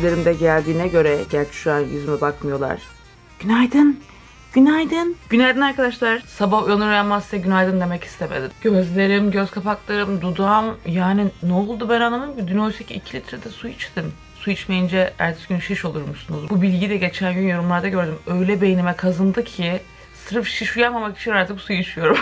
izleyicilerim de geldiğine göre, gerçi şu an yüzüme bakmıyorlar. Günaydın. Günaydın. Günaydın arkadaşlar. Sabah uyanır uyanmaz size günaydın demek istemedim. Gözlerim, göz kapaklarım, dudağım yani ne oldu ben anlamadım. Dün oysa ki 2 litre de su içtim. Su içmeyince ertesi gün şiş olurmuşsunuz. Bu bilgiyi de geçen gün yorumlarda gördüm. Öyle beynime kazındı ki sırf şiş uyanmamak için artık su içiyorum.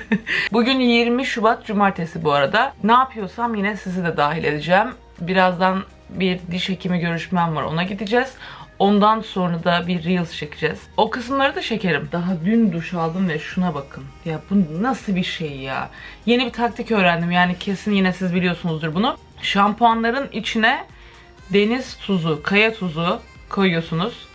Bugün 20 Şubat Cumartesi bu arada. Ne yapıyorsam yine sizi de dahil edeceğim. Birazdan bir diş hekimi görüşmem var ona gideceğiz. Ondan sonra da bir Reels çekeceğiz. O kısımları da çekerim. Daha dün duş aldım ve şuna bakın. Ya bu nasıl bir şey ya? Yeni bir taktik öğrendim. Yani kesin yine siz biliyorsunuzdur bunu. Şampuanların içine deniz tuzu, kaya tuzu koyuyorsunuz.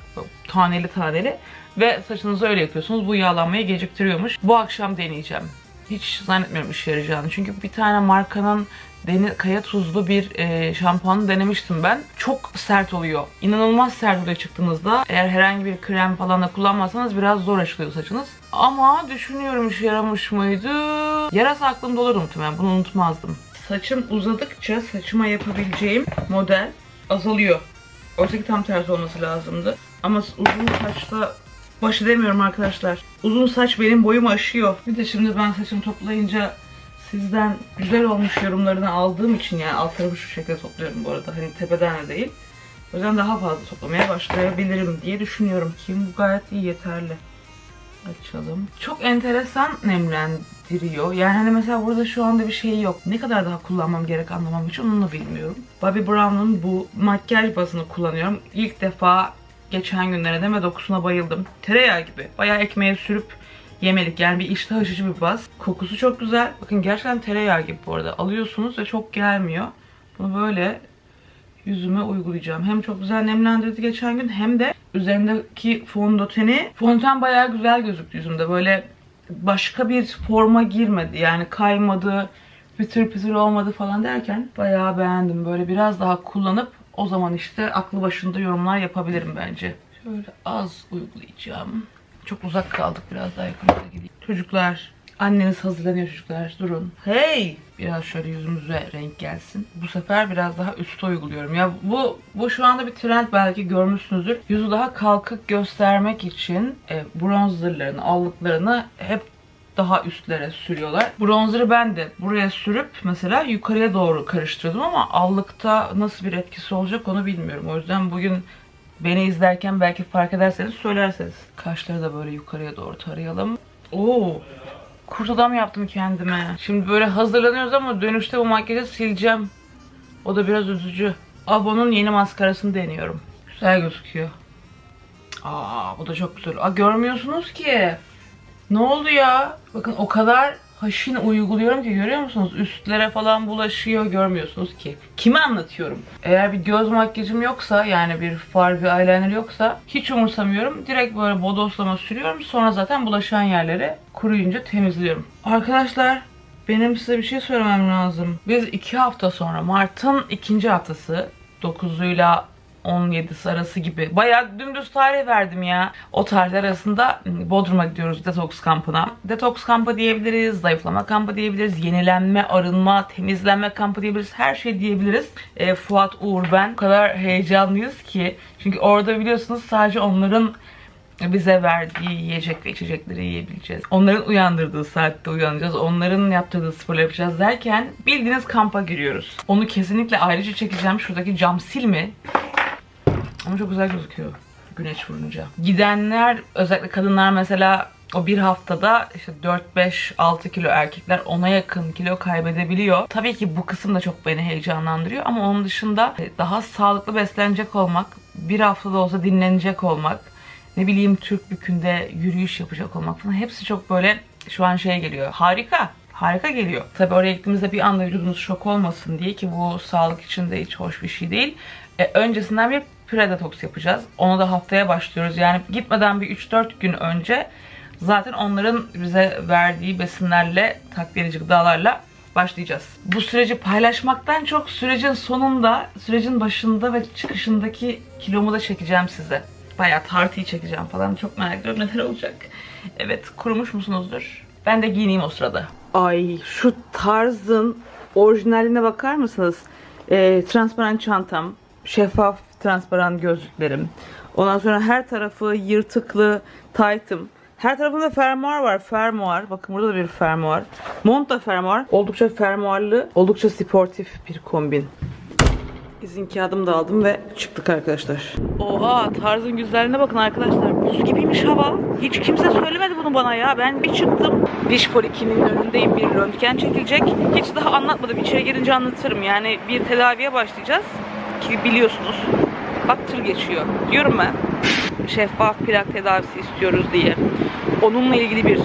Taneli taneli. Ve saçınızı öyle yapıyorsunuz. Bu yağlanmayı geciktiriyormuş. Bu akşam deneyeceğim. Hiç zannetmiyorum işe yarayacağını. Çünkü bir tane markanın deniz, kaya tuzlu bir e, şampuanı denemiştim ben. Çok sert oluyor. İnanılmaz sert oluyor çıktığınızda. Eğer herhangi bir krem falan da kullanmazsanız biraz zor açılıyor saçınız. Ama düşünüyorum işe yaramış mıydı? Yarasa aklımda olur muhtemelen. Bunu unutmazdım. Saçım uzadıkça saçıma yapabileceğim model azalıyor. Oysa ki tam tersi olması lazımdı. Ama uzun saçta başı demiyorum arkadaşlar. Uzun saç benim boyumu aşıyor. Bir de şimdi ben saçımı toplayınca sizden güzel olmuş yorumlarını aldığım için yani alt tarafı şu şekilde topluyorum bu arada. Hani tepeden de değil. O yüzden daha fazla toplamaya başlayabilirim diye düşünüyorum. Ki bu gayet iyi yeterli. Açalım. Çok enteresan nemlendiriyor. Yani hani mesela burada şu anda bir şey yok. Ne kadar daha kullanmam gerek anlamam için onu da bilmiyorum. Bobbi Brown'un bu makyaj bazını kullanıyorum. İlk defa geçen günlere deme dokusuna bayıldım. Tereyağı gibi. Bayağı ekmeğe sürüp yemelik. Yani bir iştah açıcı bir baz. Kokusu çok güzel. Bakın gerçekten tereyağı gibi bu arada. Alıyorsunuz ve çok gelmiyor. Bunu böyle yüzüme uygulayacağım. Hem çok güzel nemlendirdi geçen gün hem de üzerindeki fondöteni fondöten bayağı güzel gözüktü yüzümde. Böyle başka bir forma girmedi. Yani kaymadı, pütür pütür olmadı falan derken bayağı beğendim. Böyle biraz daha kullanıp o zaman işte aklı başında yorumlar yapabilirim bence. Şöyle az uygulayacağım. Çok uzak kaldık biraz daha yakınıza gideyim. Çocuklar anneniz hazırlanıyor çocuklar durun. Hey! Biraz şöyle yüzümüze renk gelsin. Bu sefer biraz daha üstte uyguluyorum. Ya bu bu şu anda bir trend belki görmüşsünüzdür. Yüzü daha kalkık göstermek için e, bronzerlarını, allıklarını hep daha üstlere sürüyorlar. Bronzer'ı ben de buraya sürüp mesela yukarıya doğru karıştırdım ama allıkta nasıl bir etkisi olacak onu bilmiyorum. O yüzden bugün beni izlerken belki fark ederseniz söylerseniz. Kaşları da böyle yukarıya doğru tarayalım. Oo. Kurt adam yaptım kendime. Şimdi böyle hazırlanıyoruz ama dönüşte bu makyajı sileceğim. O da biraz üzücü. Abo'nun yeni maskarasını deniyorum. Güzel gözüküyor. Aa bu da çok güzel. Aa görmüyorsunuz ki. Ne oldu ya? Bakın o kadar haşin uyguluyorum ki görüyor musunuz? Üstlere falan bulaşıyor görmüyorsunuz ki. Kime anlatıyorum? Eğer bir göz makyajım yoksa yani bir far bir eyeliner yoksa hiç umursamıyorum. Direkt böyle bodoslama sürüyorum. Sonra zaten bulaşan yerleri kuruyunca temizliyorum. Arkadaşlar benim size bir şey söylemem lazım. Biz iki hafta sonra Mart'ın ikinci haftası 9'uyla 17'si arası gibi. Bayağı dümdüz tarih verdim ya. O tarih arasında Bodrum'a gidiyoruz detoks kampına. Detoks kampı diyebiliriz, zayıflama kampı diyebiliriz, yenilenme, arınma, temizlenme kampı diyebiliriz. Her şey diyebiliriz. E, Fuat, Uğur, ben o kadar heyecanlıyız ki. Çünkü orada biliyorsunuz sadece onların bize verdiği yiyecek ve içecekleri yiyebileceğiz. Onların uyandırdığı saatte uyanacağız. Onların yaptırdığı spor yapacağız derken bildiğiniz kampa giriyoruz. Onu kesinlikle ayrıca çekeceğim. Şuradaki cam silme ama çok güzel gözüküyor güneş vurunca. Gidenler özellikle kadınlar mesela o bir haftada işte 4-5-6 kilo erkekler ona yakın kilo kaybedebiliyor. Tabii ki bu kısım da çok beni heyecanlandırıyor ama onun dışında daha sağlıklı beslenecek olmak, bir haftada olsa dinlenecek olmak, ne bileyim Türk bükünde yürüyüş yapacak olmak falan hepsi çok böyle şu an şey geliyor. Harika. Harika geliyor. Tabii oraya gittiğimizde bir anda vücudumuz şok olmasın diye ki bu sağlık için de hiç hoş bir şey değil. E, öncesinden bir pre-detoks yapacağız. Onu da haftaya başlıyoruz. Yani gitmeden bir 3-4 gün önce zaten onların bize verdiği besinlerle, takviye edici gıdalarla başlayacağız. Bu süreci paylaşmaktan çok sürecin sonunda, sürecin başında ve çıkışındaki kilomu da çekeceğim size. Bayağı tartıyı çekeceğim falan. Çok merak ediyorum neler olacak. Evet, kurumuş musunuzdur? Ben de giyineyim o sırada. Ay şu tarzın orijinaline bakar mısınız? Ee, transparan çantam, şeffaf transparan gözlüklerim. Ondan sonra her tarafı yırtıklı taytım. Her tarafında fermuar var. Fermuar. Bakın burada da bir fermuar. Mont da fermuar. Oldukça fermuarlı, oldukça sportif bir kombin. İzin kağıdımı da aldım ve çıktık arkadaşlar. Oha tarzın güzelliğine bakın arkadaşlar. Buz gibiymiş hava. Hiç kimse söylemedi bunu bana ya. Ben bir çıktım. Diş polikliniğinin önündeyim. Bir röntgen çekilecek. Hiç daha anlatmadım. İçeri girince anlatırım. Yani bir tedaviye başlayacağız. Ki biliyorsunuz. Bak tır geçiyor. Diyorum ben. Şeffaf plak tedavisi istiyoruz diye. Onunla ilgili bir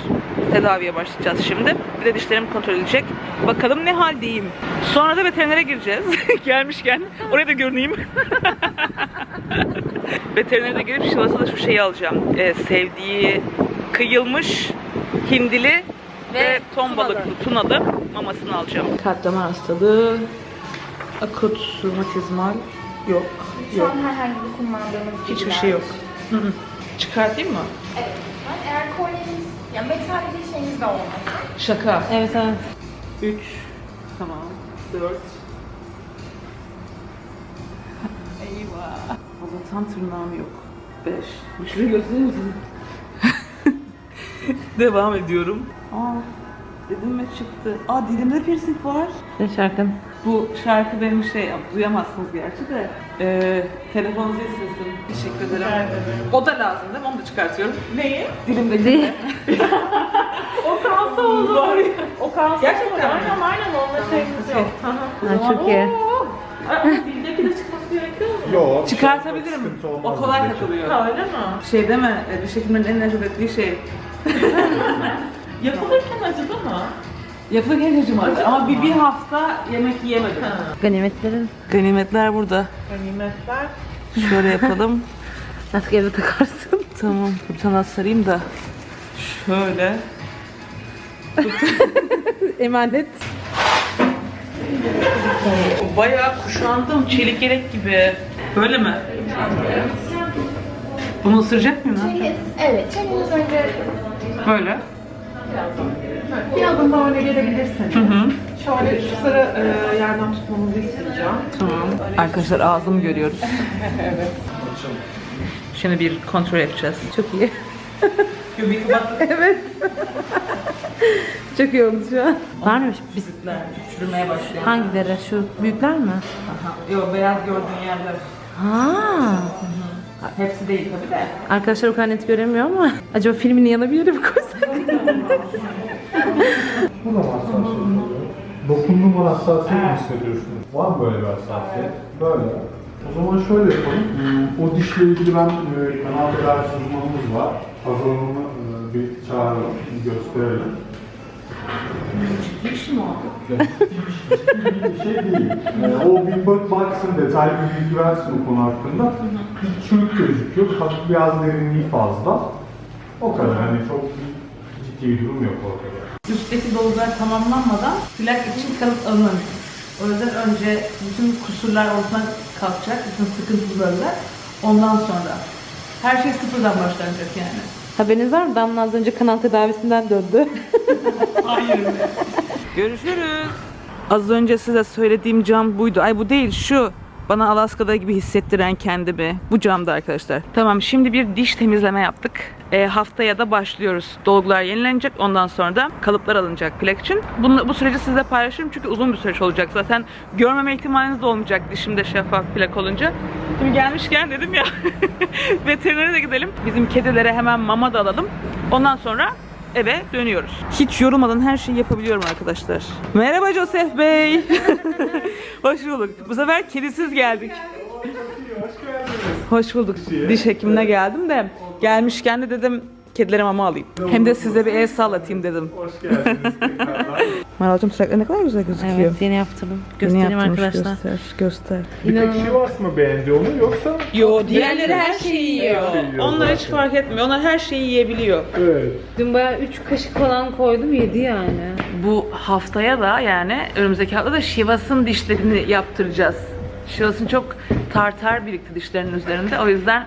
tedaviye başlayacağız şimdi. Bir de dişlerim kontrol edilecek. Bakalım ne haldeyim. Sonra da veterinere gireceğiz. Gelmişken oraya da görüneyim. Veterinere de girip Şivas'a da şu şeyi alacağım. Ee, sevdiği kıyılmış hindili ve, ton balıklı tunalı mamasını alacağım. Kalp damar hastalığı, akut romatizmal yok. Şu an herhangi bir kullandığımız Hiçbir bilgiler şey yok. Hı hı. Çıkartayım mı? Evet. lütfen. Eğer kolyeniz, ya metal bir şeyiniz de olmasın. Şaka. Evet evet. 3 tamam 4 Eyvah. Allah'tan tırnağım yok. 5 Şurayı gösterir misin? Devam ediyorum. Aa, dedim ve çıktı. Aa dilimde piercing var. Ne şarkın? Bu şarkı benim şey, duyamazsınız gerçi de. Ee, telefonunuzu istesin. Teşekkür ederim. O da lazım değil mi? Onu da çıkartıyorum. Neyi? Dilimdeki. Değil. o kalsa olur. O kalsın. Gerçekten mi? Aynen aynen onunla şeyimiz yok. Ha, çok iyi. Aa, Bildeki de çıkması gerekiyor mu? Yok. Çıkartabilirim. Sıkıntı O kolay takılıyor. Ha öyle mi? Şey deme, e, diş hekimlerinin en nefret ettiği şey. Yapılırken acıdı mı? Yapılırken acımadı ama bir, bir hafta yemek yiyemedim. Ganimetlerin Ganimetler burada. Ganimetler. Şöyle yapalım. artık evde takarsın. tamam, bir tane sarayım da. Şöyle. Emanet. Bayağı kuşandım, çelik yelek gibi. Böyle mi? Bunu ısıracak mıyım evet, önce Böyle. Bir adım daha öne gelebilirsiniz. Hı hı. Şöyle şu sıra e, yerden tutmamızı isteyeceğim. Tamam. Arkadaşlar ağzımı görüyoruz. evet. Şimdi bir kontrol yapacağız. Çok iyi. Göbeği evet. Çok iyi oldu şu an. Var mıymış? Biz Çürümeye başlıyor. hangileri? Şu büyükler mi? Aha. Yok beyaz gördüğün yerler. Ha. Hepsi değil tabii de. Arkadaşlar o kadar net göremiyor ama acaba filmin yanına bir yere mi koysak? Bu da hassasiyet oluyor. Dokunduğum hassasiyet mi hissediyorsunuz? Var mı böyle bir hassasiyet? Böyle. O zaman şöyle yapalım. Hmm, O dişle ilgili ben e, kanal tedavisi uzmanımız var. Hazırlığını e, bir çağıralım, bir gösterelim. Ciddi bir şey mi oldu? bir şey değil. E, o bir bak baksın, detaylı bir bilgi versin o konu hakkında. Bir çürük gözüküyor, hafif biraz derinliği fazla. O kadar, hani çok ciddi bir durum yok ortada. Üstteki dolgular tamamlanmadan plak için kanıt alınamıyor. O yüzden önce bütün kusurlar ortadan kalkacak, bütün sıkıntılarla. Ondan sonra her şey sıfırdan başlanacak yani. Haberiniz var mı? Damla az önce kanal tedavisinden döndü. Hayır. Görüşürüz. Az önce size söylediğim cam buydu. Ay bu değil şu. Bana Alaska'da gibi hissettiren kendimi. Bu camda arkadaşlar. Tamam şimdi bir diş temizleme yaptık. E, haftaya da başlıyoruz. Dolgular yenilenecek. Ondan sonra da kalıplar alınacak plak için. Bunu, bu süreci sizle paylaşırım çünkü uzun bir süreç olacak. Zaten görmeme ihtimaliniz de olmayacak dişimde şeffaf plak olunca. Şimdi gelmişken dedim ya veterinere de gidelim. Bizim kedilere hemen mama da alalım. Ondan sonra eve dönüyoruz. Hiç yorulmadan her şeyi yapabiliyorum arkadaşlar. Merhaba Joseph Bey. Hoş bulduk. Bu sefer kedisiz geldik. Hoş bulduk. Diş hekimine geldim de gelmişken de dedim kedilere mama alayım. Hem de size bir el sallatayım dedim. Hoş geldiniz. Maralcığım tırnakları ne kadar güzel gözüküyor. evet yeni. Yeni Göstereyim yaptırmış, arkadaşlar. Göster, göster. Bir tek Şivas mı beğendi onu yoksa? Yo diğerleri her şeyi yiyor. Her şeyi yiyor Onlar hiç zaten. fark etmiyor. Onlar her şeyi yiyebiliyor. Evet. Dün bayağı 3 kaşık falan koydum yedi yani. Bu haftaya da yani önümüzdeki hafta da Şivas'ın dişlerini yaptıracağız. Şivas'ın çok tartar birikti dişlerinin üzerinde. O yüzden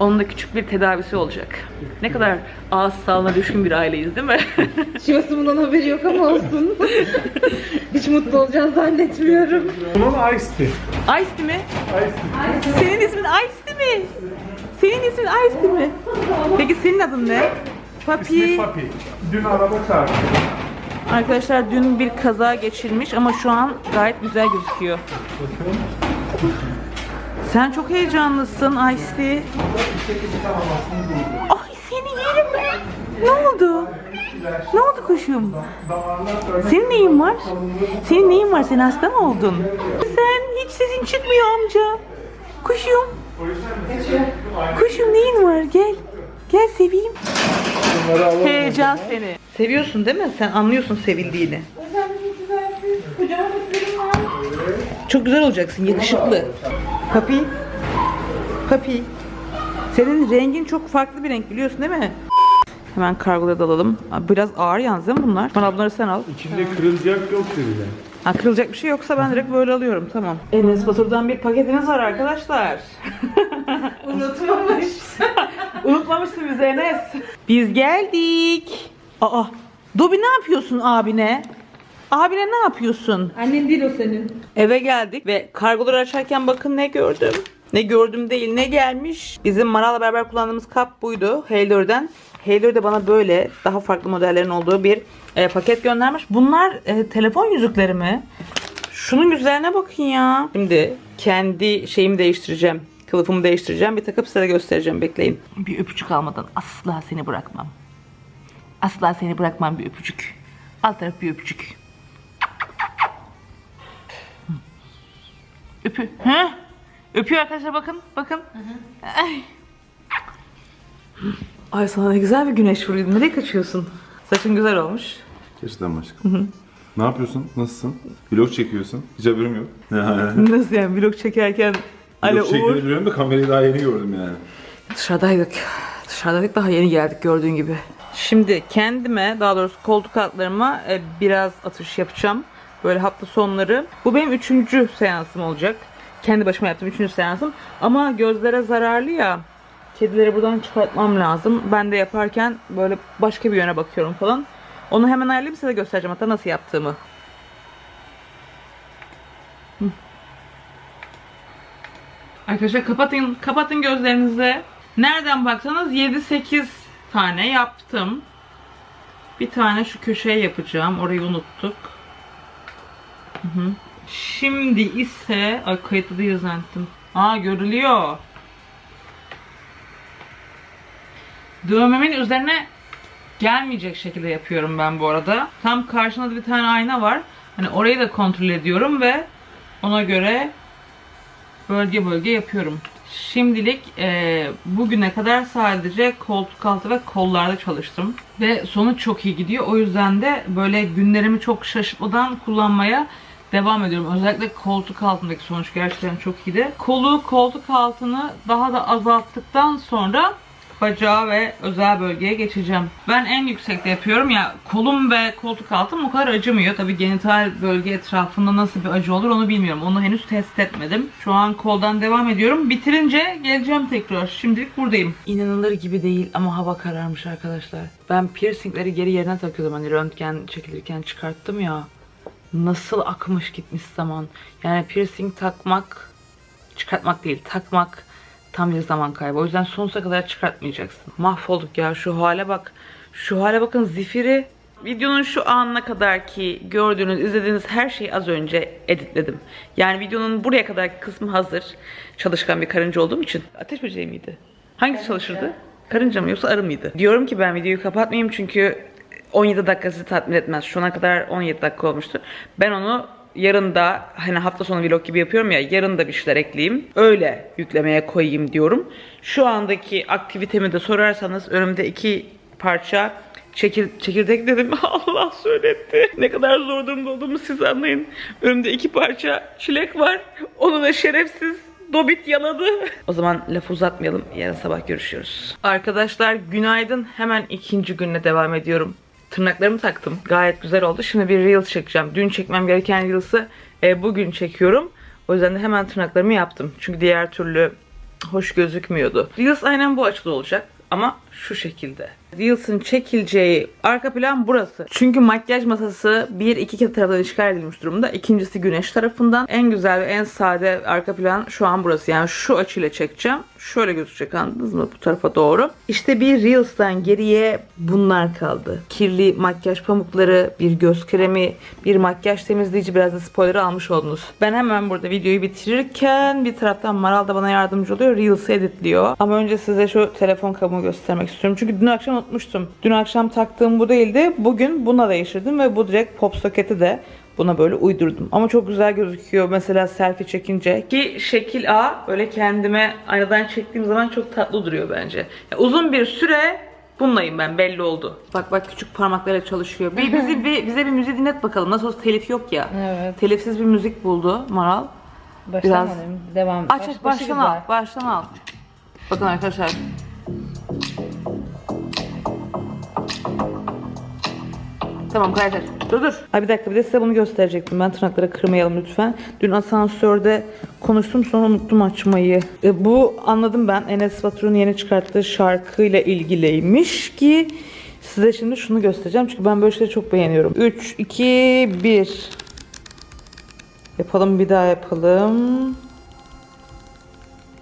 Onun da küçük bir tedavisi olacak. Ne kadar ağız sağlığına düşkün bir aileyiz değil mi? Şivası bundan haberi yok ama olsun. Hiç mutlu olacağını zannetmiyorum. Bunun ice tea. Ice tea mi? Ice tea. Senin ismin Ice tea mi? Senin ismin Ice tea mi? Peki senin adın ne? Papi. İsmi Papi. Dün araba çarptı. Arkadaşlar dün bir kaza geçirmiş ama şu an gayet güzel gözüküyor. Sen çok heyecanlısın tea. Ay seni yerim ben. Ne oldu? Ne oldu kuşum? Senin neyin var? Senin neyin var? Sen hasta mı oldun? Sen hiç sesin çıkmıyor amca. Kuşum. Kuşum neyin var? Gel. Gel seveyim. Heyecan seni. Seviyorsun değil mi? Sen anlıyorsun sevildiğini. Çok güzel olacaksın, yakışıklı. Papi. Papi. Senin rengin çok farklı bir renk biliyorsun değil mi? Hemen kargolara dalalım. Biraz ağır yalnız değil mi bunlar? Bana bunları sen al. İçinde kırılacak yok dediler. Ha, kırılacak bir şey yoksa ben direkt böyle alıyorum. Tamam. Enes Batur'dan bir paketiniz var arkadaşlar. Unutmamış. Unutmamışsın bizi Enes. Biz geldik. Aa, Dobi ne yapıyorsun abine? Abine ne yapıyorsun? Annen değil o senin. Eve geldik ve kargoları açarken bakın ne gördüm. Ne gördüm değil ne gelmiş. Bizim Maral'la beraber kullandığımız kap buydu. Haylor'dan. Haylor de bana böyle daha farklı modellerin olduğu bir e, paket göndermiş. Bunlar e, telefon yüzükleri mi? Şunun güzelliğine bakın ya. Şimdi kendi şeyimi değiştireceğim. Kılıfımı değiştireceğim. Bir takıp size de göstereceğim. Bekleyin. Bir öpücük almadan asla seni bırakmam. Asla seni bırakmam bir öpücük. Alt taraf bir öpücük. Öpü. Hı? Öpüyor arkadaşlar bakın. Bakın. Ay. Ay sana ne güzel bir güneş vuruyor. Nereye kaçıyorsun? Saçın güzel olmuş. Gerçekten başka. Ne yapıyorsun? Nasılsın? Vlog çekiyorsun. Hiç haberim yok. Nasıl yani vlog çekerken Vlog çektiğini Uğur. biliyorum da kamerayı daha yeni gördüm yani. Dışarıdaydık. Dışarıdaydık daha yeni geldik gördüğün gibi. Şimdi kendime daha doğrusu koltuk altlarıma e, biraz atış yapacağım. Böyle hafta sonları. Bu benim üçüncü seansım olacak. Kendi başıma yaptığım üçüncü seansım. Ama gözlere zararlı ya. Kedileri buradan çıkartmam lazım. Ben de yaparken böyle başka bir yöne bakıyorum falan. Onu hemen ayarlayayım size göstereceğim hatta nasıl yaptığımı. Arkadaşlar kapatın kapatın gözlerinizi. Nereden baksanız 7-8 tane yaptım. Bir tane şu köşeye yapacağım. Orayı unuttuk. Hı hı. Şimdi ise ay kayıtlı değil zannettim. Aa görülüyor. Dövmemin üzerine gelmeyecek şekilde yapıyorum ben bu arada. Tam karşında da bir tane ayna var. Hani orayı da kontrol ediyorum ve ona göre bölge bölge yapıyorum. Şimdilik e, bugüne kadar sadece koltuk altı ve kollarda çalıştım. Ve sonuç çok iyi gidiyor. O yüzden de böyle günlerimi çok şaşırtmadan kullanmaya devam ediyorum. Özellikle koltuk altındaki sonuç gerçekten çok iyiydi. Kolu, koltuk altını daha da azalttıktan sonra bacağı ve özel bölgeye geçeceğim. Ben en yüksekte yapıyorum ya kolum ve koltuk altım o kadar acımıyor. Tabi genital bölge etrafında nasıl bir acı olur onu bilmiyorum. Onu henüz test etmedim. Şu an koldan devam ediyorum. Bitirince geleceğim tekrar. Şimdilik buradayım. İnanılır gibi değil ama hava kararmış arkadaşlar. Ben piercingleri geri yerine takıyordum. Hani röntgen çekilirken çıkarttım ya. Nasıl akmış gitmiş zaman. Yani piercing takmak çıkartmak değil takmak tam bir zaman kaybı. O yüzden sonsuza kadar çıkartmayacaksın. Mahvolduk ya şu hale bak. Şu hale bakın zifiri. Videonun şu anına kadar ki gördüğünüz, izlediğiniz her şeyi az önce editledim. Yani videonun buraya kadar kısmı hazır. Çalışkan bir karınca olduğum için. Ateş böceği miydi? Hangisi çalışırdı? Karınca mı yoksa arı mıydı? Diyorum ki ben videoyu kapatmayayım çünkü 17 dakika sizi tatmin etmez. Şu ana kadar 17 dakika olmuştu. Ben onu yarın da hani hafta sonu vlog gibi yapıyorum ya yarın da bir şeyler ekleyeyim. Öyle yüklemeye koyayım diyorum. Şu andaki aktivitemi de sorarsanız önümde iki parça çekir, çekirdek dedim. Allah söyletti. Ne kadar zor durumda olduğumu siz anlayın. Önümde iki parça çilek var. Onu da şerefsiz Dobit yaladı. O zaman lafı uzatmayalım. Yarın sabah görüşüyoruz. Arkadaşlar günaydın. Hemen ikinci günle devam ediyorum. Tırnaklarımı taktım. Gayet güzel oldu. Şimdi bir Reels çekeceğim. Dün çekmem gereken Reels'ı e, bugün çekiyorum. O yüzden de hemen tırnaklarımı yaptım. Çünkü diğer türlü hoş gözükmüyordu. Reels aynen bu açıda olacak ama şu şekilde. Reels'ın çekileceği arka plan burası. Çünkü makyaj masası bir iki tarafından işgal edilmiş durumda. İkincisi güneş tarafından. En güzel ve en sade arka plan şu an burası. Yani şu açıyla çekeceğim. Şöyle gözükecek anladınız mı bu tarafa doğru. İşte bir Reels'tan geriye bunlar kaldı. Kirli makyaj pamukları, bir göz kremi, bir makyaj temizleyici biraz da spoiler'ı almış oldunuz. Ben hemen burada videoyu bitirirken bir taraftan Maral da bana yardımcı oluyor. Reels'ı editliyor. Ama önce size şu telefon kabuğumu göstermek istiyorum. Çünkü dün akşam unutmuştum. Dün akşam taktığım bu değildi. Bugün buna değiştirdim ve bu direkt pop soketi de buna böyle uydurdum. Ama çok güzel gözüküyor mesela selfie çekince. Ki şekil A böyle kendime aynadan çektiğim zaman çok tatlı duruyor bence. Ya uzun bir süre bunlayım ben belli oldu. Bak bak küçük parmaklarla çalışıyor. Bir, bizi, bir, bize bir müzik dinlet bakalım. Nasıl olsa telif yok ya. Evet. Telifsiz bir müzik buldu Maral. Başlamadım. Devam. Aç aç baştan al. güzel. Baştan al. Bakın arkadaşlar. Tamam kaydeder. Dur dur. Ay bir dakika bir de size bunu gösterecektim. Ben tırnakları kırmayalım lütfen. Dün asansörde konuştum sonra unuttum açmayı. E, bu anladım ben Enes Batur'un yeni çıkarttığı şarkıyla ilgiliymiş ki size şimdi şunu göstereceğim. Çünkü ben böyle şeyleri çok beğeniyorum. 3, 2, 1. Yapalım bir daha yapalım.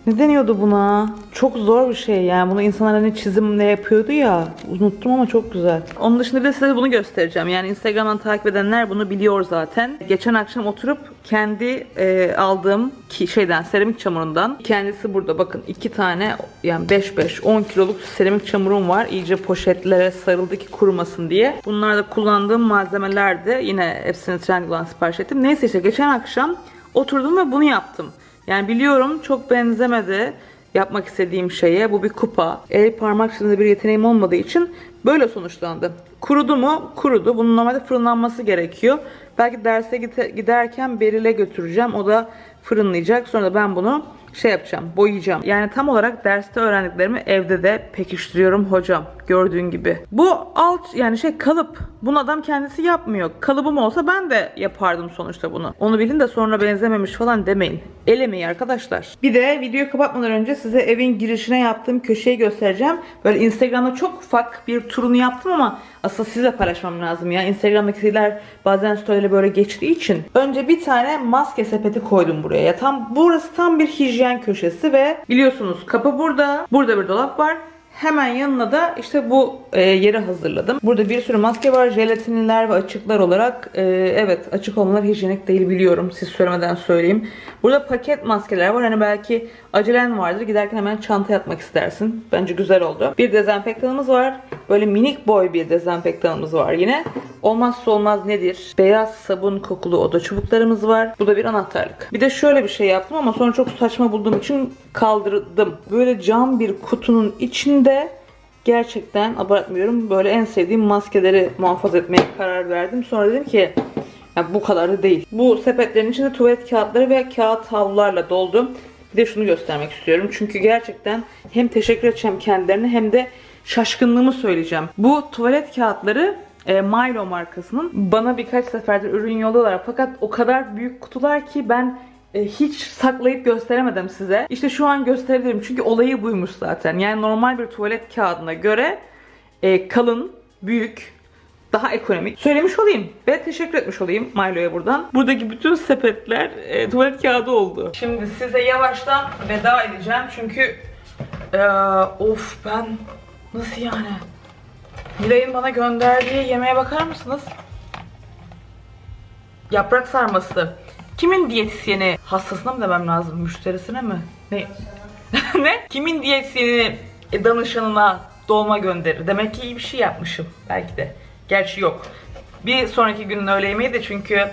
Ne deniyordu buna? Çok zor bir şey yani. Bunu insanlar hani çizimle yapıyordu ya. Unuttum ama çok güzel. Onun dışında bir de size bunu göstereceğim. Yani Instagram'dan takip edenler bunu biliyor zaten. Geçen akşam oturup kendi e, aldığım ki şeyden seramik çamurundan. Kendisi burada bakın iki tane yani 5-5 10 kiloluk seramik çamurum var. İyice poşetlere sarıldı ki kurumasın diye. Bunlar da kullandığım malzemelerdi. Yine hepsini Trendyol'dan sipariş ettim. Neyse işte geçen akşam oturdum ve bunu yaptım. Yani biliyorum çok benzemedi yapmak istediğim şeye. Bu bir kupa. El parmak şeklinde bir yeteneğim olmadığı için böyle sonuçlandı. Kurudu mu? Kurudu. Bunun normalde fırınlanması gerekiyor. Belki derse giderken Beril'e götüreceğim. O da fırınlayacak. Sonra da ben bunu şey yapacağım, boyayacağım. Yani tam olarak derste öğrendiklerimi evde de pekiştiriyorum hocam. Gördüğün gibi. Bu alt yani şey kalıp. Bunu adam kendisi yapmıyor. Kalıbım olsa ben de yapardım sonuçta bunu. Onu bilin de sonra benzememiş falan demeyin. El arkadaşlar. Bir de videoyu kapatmadan önce size evin girişine yaptığım köşeyi göstereceğim. Böyle Instagram'da çok ufak bir turunu yaptım ama aslında sizle paylaşmam lazım ya. Instagram'dakiler bazen story'le böyle geçtiği için. Önce bir tane maske sepeti koydum buraya. Ya tam burası tam bir hijyen köşesi ve biliyorsunuz kapı burada. Burada bir dolap var. Hemen yanına da işte bu e, yeri hazırladım. Burada bir sürü maske var. Jelatinliler ve açıklar olarak. e, evet açık olmalar hijyenik değil biliyorum. Siz söylemeden söyleyeyim. Burada paket maskeler var. Hani belki acelen vardır. Giderken hemen çantaya atmak istersin. Bence güzel oldu. Bir dezenfektanımız var. Böyle minik boy bir dezenfektanımız var yine. Olmazsa olmaz nedir? Beyaz sabun kokulu oda çubuklarımız var. Bu da bir anahtarlık. Bir de şöyle bir şey yaptım ama sonra çok saçma bulduğum için kaldırdım. Böyle cam bir kutunun içinde gerçekten abartmıyorum böyle en sevdiğim maskeleri muhafaza etmeye karar verdim. Sonra dedim ki ya bu kadar da değil. Bu sepetlerin içinde tuvalet kağıtları ve kağıt havlularla doldu. Bir de şunu göstermek istiyorum. Çünkü gerçekten hem teşekkür edeceğim kendilerine hem de şaşkınlığımı söyleyeceğim. Bu tuvalet kağıtları e, Milo markasının bana birkaç seferdir ürün yolluyorlar. Fakat o kadar büyük kutular ki ben hiç saklayıp gösteremedim size. İşte şu an gösterebilirim çünkü olayı buymuş zaten. Yani normal bir tuvalet kağıdına göre e, kalın, büyük, daha ekonomik. Söylemiş olayım ve teşekkür etmiş olayım Milo'ya buradan. Buradaki bütün sepetler e, tuvalet kağıdı oldu. Şimdi size yavaştan veda edeceğim çünkü e, of ben nasıl yani? Nilay'ın bana gönderdiği yemeğe bakar mısınız? Yaprak sarması. Kimin diyetisyeni hastasına mı demem lazım? Müşterisine mi? Ne? ne? Kimin diyetisyeni danışanına dolma gönderir? Demek ki iyi bir şey yapmışım. Belki de. Gerçi yok. Bir sonraki günün öğle yemeği de çünkü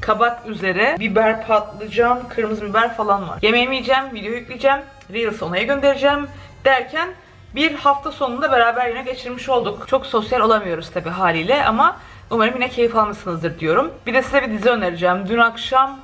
kabak üzere biber, patlıcan, kırmızı biber falan var. Yemeğimi yiyeceğim, video yükleyeceğim, Reels onaya göndereceğim derken bir hafta sonunda beraber yine geçirmiş olduk. Çok sosyal olamıyoruz tabi haliyle ama umarım yine keyif almışsınızdır diyorum. Bir de size bir dizi önereceğim. Dün akşam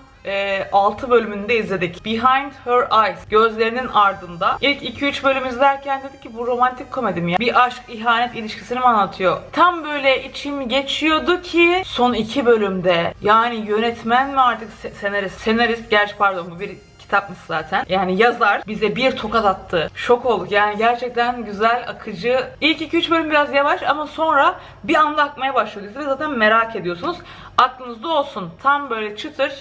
6 bölümünde izledik. Behind Her Eyes. Gözlerinin ardında. İlk 2-3 bölüm izlerken dedik ki bu romantik komedi mi ya? Bir aşk, ihanet ilişkisini mi anlatıyor? Tam böyle içim geçiyordu ki son 2 bölümde yani yönetmen mi artık se- senarist? Senarist gerçi pardon bu bir kitapmış zaten. Yani yazar bize bir tokat attı. Şok olduk. Yani gerçekten güzel, akıcı. İlk 2-3 bölüm biraz yavaş ama sonra bir anda akmaya başlıyor dizi ve zaten merak ediyorsunuz. Aklınızda olsun. Tam böyle çıtır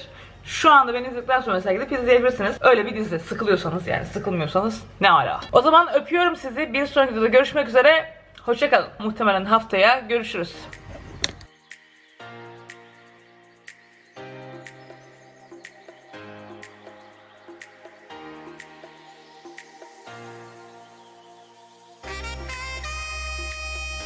şu anda beni izledikten sonra mesela gidip izleyebilirsiniz. Öyle bir dizi. Sıkılıyorsanız yani sıkılmıyorsanız ne ala. O zaman öpüyorum sizi. Bir sonraki videoda görüşmek üzere. Hoşçakalın. Muhtemelen haftaya görüşürüz.